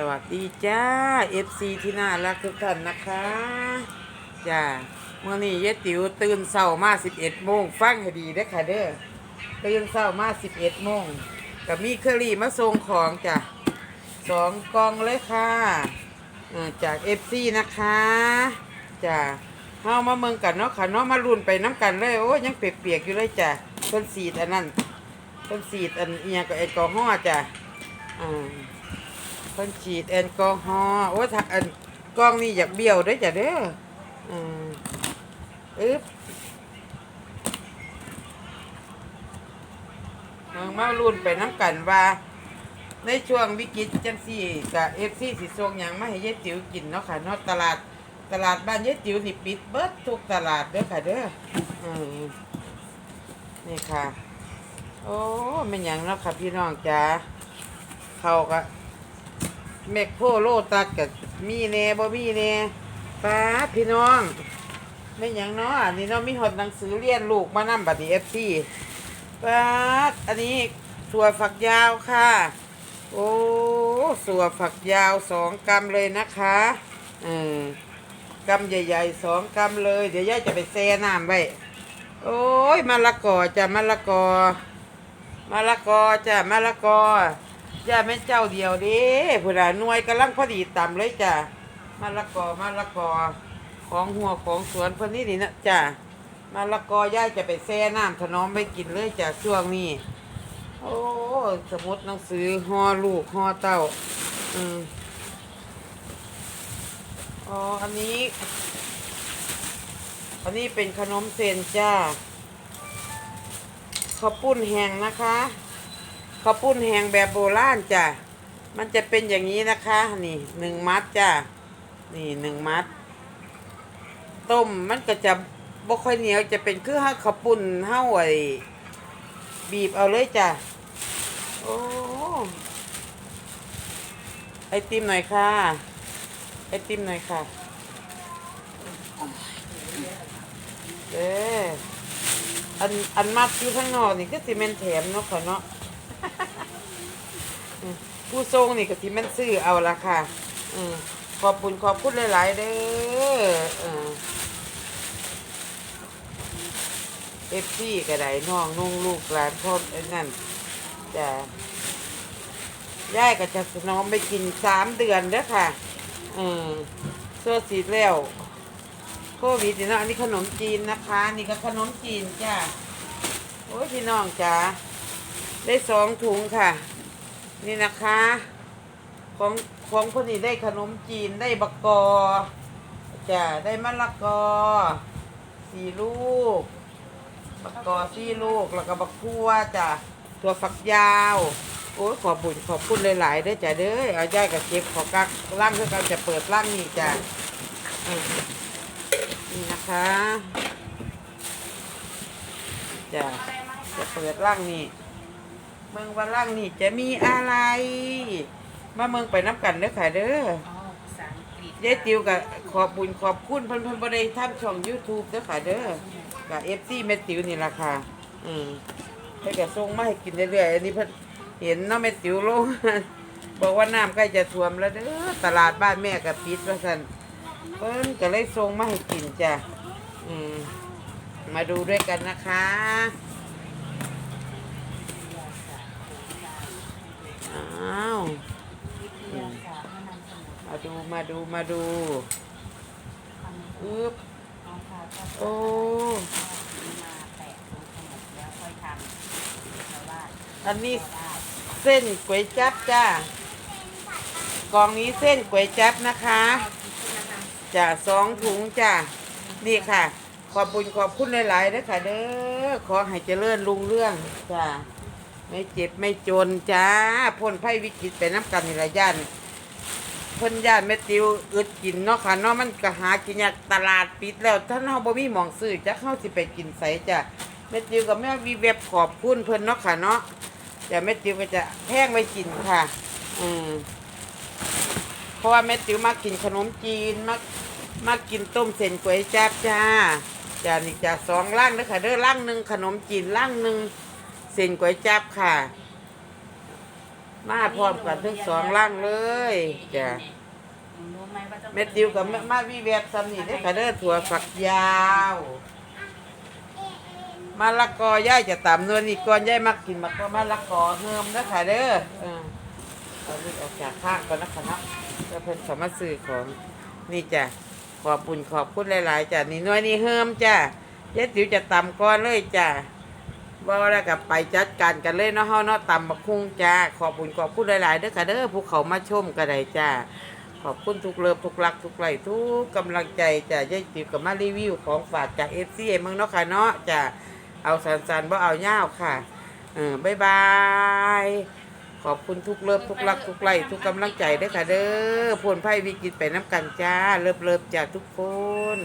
สวัสดีจ้า FC ที่น่ารักทุกท่านนะคะจ้าเมื่อนี้ยายติ๋วตื่นเช้ามา 11โมงฟังให้ดีเด้อค่ะเด้อตื่นเช้ามา 11โมงกับมีเคอรี่มาส่งของจ้ะสองกล่องเลยค่ะเอ่อจาก FC นะคะจ้าเฮามาเมืองกันเนาะค่ะเนาะมาลุนไปน้ำกันเลยโอ้ยยังเปียกๆอยู่เลยจ้ะเพิ่นสีดอันนั้นเพิ่นสีดอันเอียงกับแอลกอฮอล์จ้ะอ่า เพิ่นฉีดแอลกอฮอล์โอ้ถ้าอันกล้องนี่อยากเบี้ยวด้อจ้ะเด้ออืมอึ๊บเมืองมารุ่นไปน้ำกันว่า ในช่วงวิกฤตจังซี่กับเอฟซีสิส่งหยังมาให้ยายติ๋วกินเนาะค่ะเนาะตลาดตลาดบ้านยายติ๋วนี่ปิดเบิดทุกตลาดเด้อค่ะเด้ออืมนี่ค่ะ โอ้ไม่นหยังเนาะค่ะพี่น้องจ้าเขาก็ แมคโครโลตัสกับมีแน่บ่มีแน่ป้าพี่น้องไม่หยังเนาะอันนี้เนาะมีหดหนังสือเรียนลูกมานำบัดนี้ FC ป้าอันนี้สัวฝักยาวค่ะ โอ้สัวฝักยาวสองกรัมเลยนะคะเออกำใหญ่ๆสองกรัมเลย เดี๋ยวย่าจะไปแช่น้ำไว้โอ้ยมะละกอจ้ะมะละกอมะละกอจ้ะมะละกอ ย่าแม่นเจ้าเดียวเด้ผู้ใดหน่วยกำลังพอดีต่ำเลยจ้ะมะละกอมะละกอของหัวของสวนเพิ่นนี่นี่นะจ้ะมะละกอย่าจะไปแช่น้ำถนอมไปกินเลยจ้ะช่วงนี้ โอ้สมุดหนังสือห่อลูกห่อเต้า อืมอ๋ออันนี้ อันนี้เป็นขนมเส้นจ้าข้าวปุ้นแห้งนะคะ ข้าวปุ้นแหงแบบโบราณจ้ะ มันจะเป็นอย่างนี้นะคะ นี่หนึ่งมัดจ้ะ นี่หนึ่งมัด ต้มมันก็จะบ่ค่อยเหนียวจะเป็นคือห้าข้าวปุ้นห้าไอ้บีบเอาเลยจ้ะ โอ้ ไอติมหน่อยค่ะ ไอติมหน่อยค่ะเด้ออันอันมัดอยู่ข้างนอกนี่ก็สิเมนแถมเนาะค่ะเนาะ ผู้ทรงนี่ก็สิแมันซื้อเอาละค่ะอืมขอบคุณขอบคุณหลายๆเด้อเอฟซีก็ได้น้องนุ่งลูกหลานพ่อไอ้นั่นจะย่ายก็จะสนอมไปกินสามเดือนเด้อค่ะอืมเสื้อสีแล้วโควิดนี่เนาะอันนี้ขนมจีนนะคะ นี่ก็ขนมจีนจ้าโอ้ยพี่น้องจ้าได้สองถุงค่ะ นี่นะคะ ของของคนนี้ได้ขนมจีนได้บักกอจะได้มะละกอสี่ลูกบักกอสี่ลูกแล้วก็บักทั่วจ้ะถั่วฝักยาวโอ้ยขอบุญขอบคุณหลายๆเด้อจ้ะเด้อเอาย่ายกับเจ็บขอกักร่างเพื่อการจะเปิดร่างนี่จ้ะนี่นะคะจะจะเปิดร่างนี่ เมืองวันล่างนี่จะมีอะไร มาเมืองไปน้ำกันเด้อค่ะเด้ออ๋อภาษาอังกฤษเจ๊ติวกับขอบบุญขอบคุณเพิ่นเพิ่นบ่ได้ทำช่อง YouTube เด้อค่ะเด้อกับ FC แม่ติวนี่ล่ะค่ะ อืมเพิ่นก็ส่งมาให้กินเรื่อยๆอันนี้เพิ่นเห็นเนาะแม่ติวลงบอกว่าน้ำใกล้จะท่วมแล้วเด้อตลาดบ้านแม่ก็ปิดว่าซั่นเพิ่นก็เลยส่งมาให้กินจ้ะอืมมาดูด้วยกันนะคะ อ้าวมาดูมาดูมาดูอึ๊บขอโอ้ตะตรงขนมแล้วค่อยทำแต่ว่าอันนี้เส้นก๋วยจั๊บจ้ากล่องนี้เส้นก๋วยจั๊บนะคะจ้ะสองถุงจ้ะนี่ค่ะ ขอบคุญขอบคุณหลายๆเด้อค่ะเด้อขอให้เจริญรุ่งเรื่องจ้ะ ไม่เจ็บไม่จนจ้าพ้นภัยวิกฤตไปน้ำกันนี่ละย่านเพิ่นย่านแม่ติวอึดกินเนาะค่ะเนาะมันก็หากินยากตลาดปิดแล้วถ้าเฮาบ่มีหมองซื้อจักเฮาสิไปกินไสจ้ะแม่ติวกับแม่วีเว็บขอบคุณเพิ่นเนาะค่ะเนาะจะแม่ติวก็จะแห้งไว้กินค่ะ อืมเพราะว่าแม่ติวมากินขนมจีนมามากินต้มเส้นก๋วยจั๊บจ้าจ้านี่จ้าสองล่างเด้อค่ะเด้อล่างหนึ่งขนมจีนล่างหนึ่ง เส้นก๋วยจั๊บค่ะ มาพร้อมกันทั้งสองร่างเลยจ้ะหนูรู้ไหมว่าต้องเม็ดดิวกับแม่มาวิแวบซ้ำนี่ได้อค่ะเด้อถั่วฝักยาวมะละกอย่ายจะตำนวลอีกก่อนย่ายมักกินมะก็มะละกอเฮิมนะค่ะเด้อเออเอาลูกออกจากข้างก่อนนะคะเนาะเพื่อเพิ่นเขามาซื้อของนี่จ้ะขอบบุญขอบคุณหลาย ๆจ้ะนี่หน้อยนี่เฮิมจ้ะยายติ๋วจะตำก่อนเลยจ้ะ ว่าแล้วกับไปจัดการกันเลยเนาะเฮาเนาะตำบักคุ้งจ้า ขอบบุญขอบคุณหลายๆเด้อค่ะเด้อผู้เขามาชมก็ได้จ้า ขอบคุณทุกเลิฟทุกรักทุกไหลทุกกำลังใจจ้ะยายติ๋วกับมารีวิวของฝากจากเอฟซีเมืองเนาะค่ะเนาะจ้ะเอาสันๆว่าเอาเงาวค่ะ เออบ๊ายบาย ขอบคุณทุกเลิฟทุกรักทุกไหลทุกกำลังใจเด้อค่ะเด้อพลไพ่วิกฤตไปน้ำกันจ้า เลิฟเลิฟจ้าทุกคน